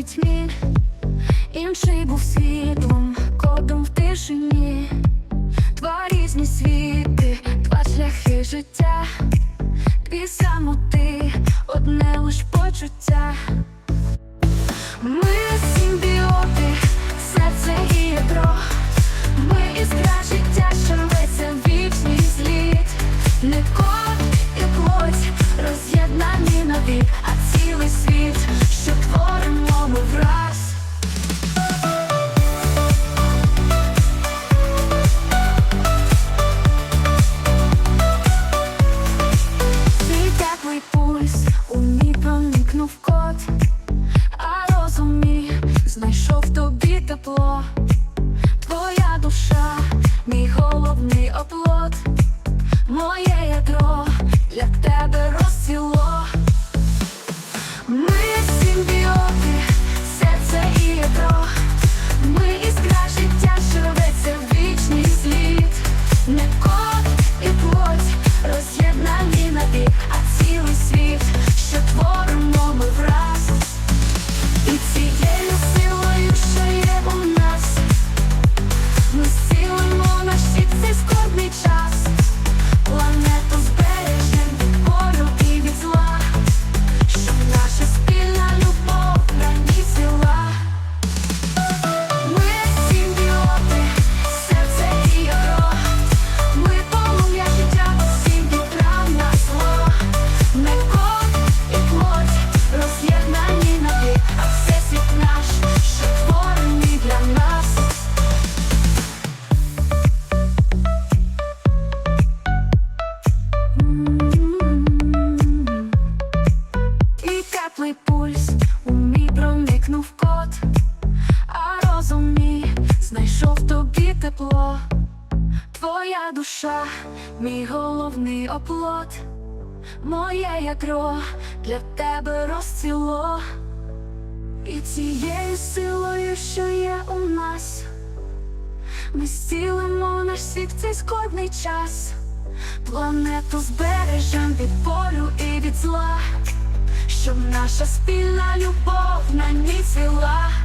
пітьмі, інший був світлом, кодом в тишині, два різні світи, два шляхи життя, дві самоти, одне лиш почуття. Ми симбіоти, серце і ядро, ми іскра життя, що рветься вічний зліт, не кот і плоть, роз'єднані навік, а цілий світ, що творимо у мій проникнув кот, а розум мій знайшов тобі тепло. Твоя душа, мій головний оплот, моє ядро для тебе теплий пульс у мій проникнув кот, а розум мій знайшов тобі тепло. Твоя душа, мій головний оплот, моє ядро для тебе розцвіло. І цією силою, що є у нас, ми зцілимо наш світ в цей складний час, планету збережем від болю і від зла, щоб наша спільна любов на ній ціла.